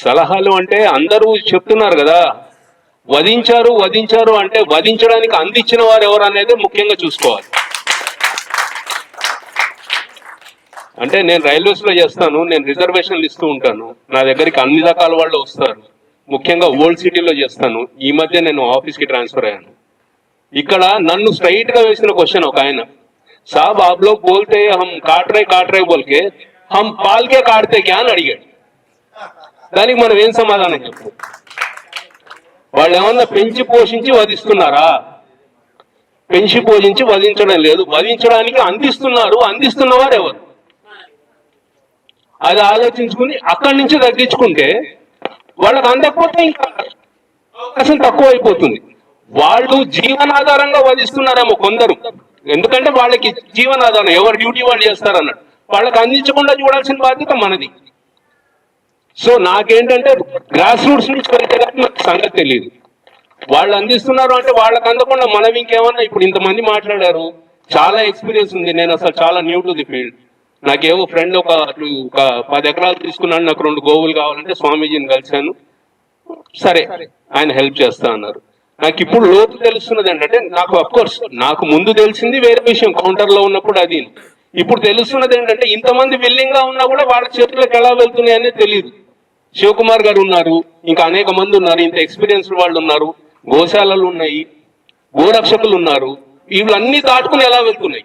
సలహాలు అంటే అందరూ చెప్తున్నారు కదా. వధించారు వధించారు అంటే వధించడానికి అందించిన వారు ఎవరు అనేది ముఖ్యంగా చూసుకోవాలి. అంటే నేను రైల్వేస్లో చేస్తాను నేను రిజర్వేషన్లు ఇస్తూ ఉంటాను. నా దగ్గరికి అన్ని రకాల వాళ్ళు వస్తారు. ముఖ్యంగా ఓల్డ్ సిటీలో చేస్తాను. ఈ మధ్య నేను ఆఫీస్కి ట్రాన్స్ఫర్ అయ్యాను. ఇక్కడ నన్ను స్ట్రైట్గా వేసిన క్వశ్చన్ ఒక ఆయన. సాబ్ ఆప్ లోగ్ బోల్తే హమ్ కాట్రే కాట్రే బోల్కే హమ్ పాల్కే కాడితే క్యా అని అడిగాడు. దానికి మనం ఏం సమాధానం చెప్పు? వాళ్ళు ఏమన్నా పెంచి పోషించి వధిస్తున్నారా? పెంచి పోషించి వధించడం లేదు. వధించడానికి అందిస్తున్నారు. అందిస్తున్నవారు ఎవరు? అది ఆలోచించుకుని అక్కడి నుంచి తగ్గించుకుంటే వాళ్ళకి అందకపోతే ఇంకా అవకాశం తక్కువ అయిపోతుంది వాళ్ళు జీవనాధారంగా వధిస్తున్నారేమో కొందరు. ఎందుకంటే వాళ్ళకి జీవనాధారం ఎవరు డ్యూటీ వాళ్ళు చేస్తారన్నట్టు. వాళ్ళకి అందించకుండా చూడాల్సిన బాధ్యత మనది. సో నాకేంటంటే గ్రాస్ రూట్స్ నుంచి వెళ్తే నాకు సంగతి తెలియదు వాళ్ళు అందిస్తున్నారు అంటే వాళ్ళకి అందకుండా మనం ఇంకేమన్నా ఇప్పుడు ఇంతమంది మాట్లాడారు చాలా ఎక్స్పీరియన్స్ ఉంది నేను అసలు చాలా న్యూ టు ది ఫీల్డ్ నాకేవో ఫ్రెండ్ ఒక ఒక పది ఎకరాలు తీసుకున్నాను నాకు రెండు గోవులు కావాలంటే స్వామీజీని కలిశాను. సరే ఆయన హెల్ప్ చేస్తా అన్నారు. నాకు ఇప్పుడు లోతు తెలుస్తున్నది ఏంటంటే నాకు అఫ్ కోర్స్ నాకు ముందు తెలిసింది వేరే విషయం కౌంటర్లో ఉన్నప్పుడు అది. ఇప్పుడు తెలుస్తున్నది ఏంటంటే ఇంతమంది విల్లింగ్గా ఉన్నా కూడా వాళ్ళ చేతులకు ఎలా వెళ్తున్నాయి అనేది తెలియదు శివకుమార్ గారు ఉన్నారు ఇంకా అనేక మంది ఉన్నారు ఇంత ఎక్స్పీరియన్స్ వాళ్ళు ఉన్నారు గోశాలలు ఉన్నాయి గోరక్షకులు ఉన్నారు వీళ్ళన్నీ దాటుకుని ఎలా వెళ్తున్నాయి?